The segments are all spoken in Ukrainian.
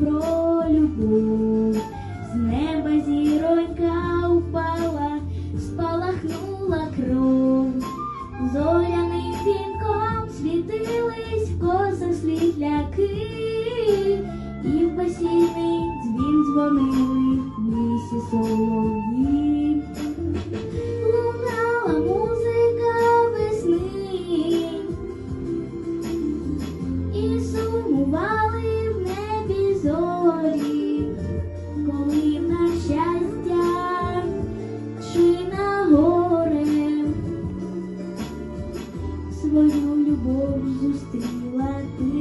про любов. З неба зіронька упала, спалахнула кров. Зоряним вінком світились в косах світляки, і в басійний дзвін дзвонили лісі солов'ї. Зустріла ти.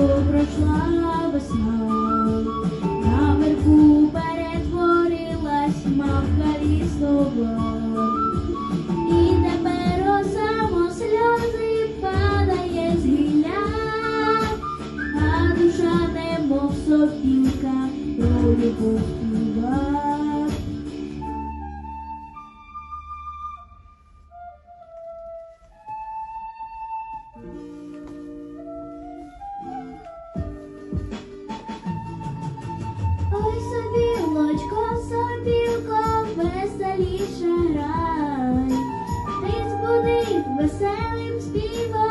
Бо пройшла весна. Наверху перетворилась мавка лісова. І тепер само сльози падає з а душа немов Ой, собілочко, собілко, веселіше грай. Ти збудив веселим співом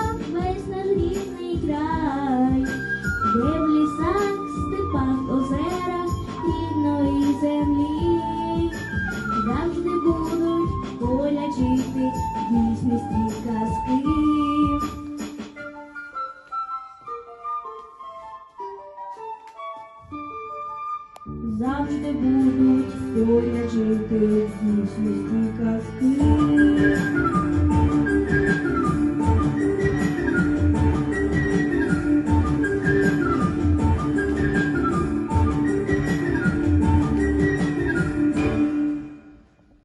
завжди будуть поряд жити, вічності казки.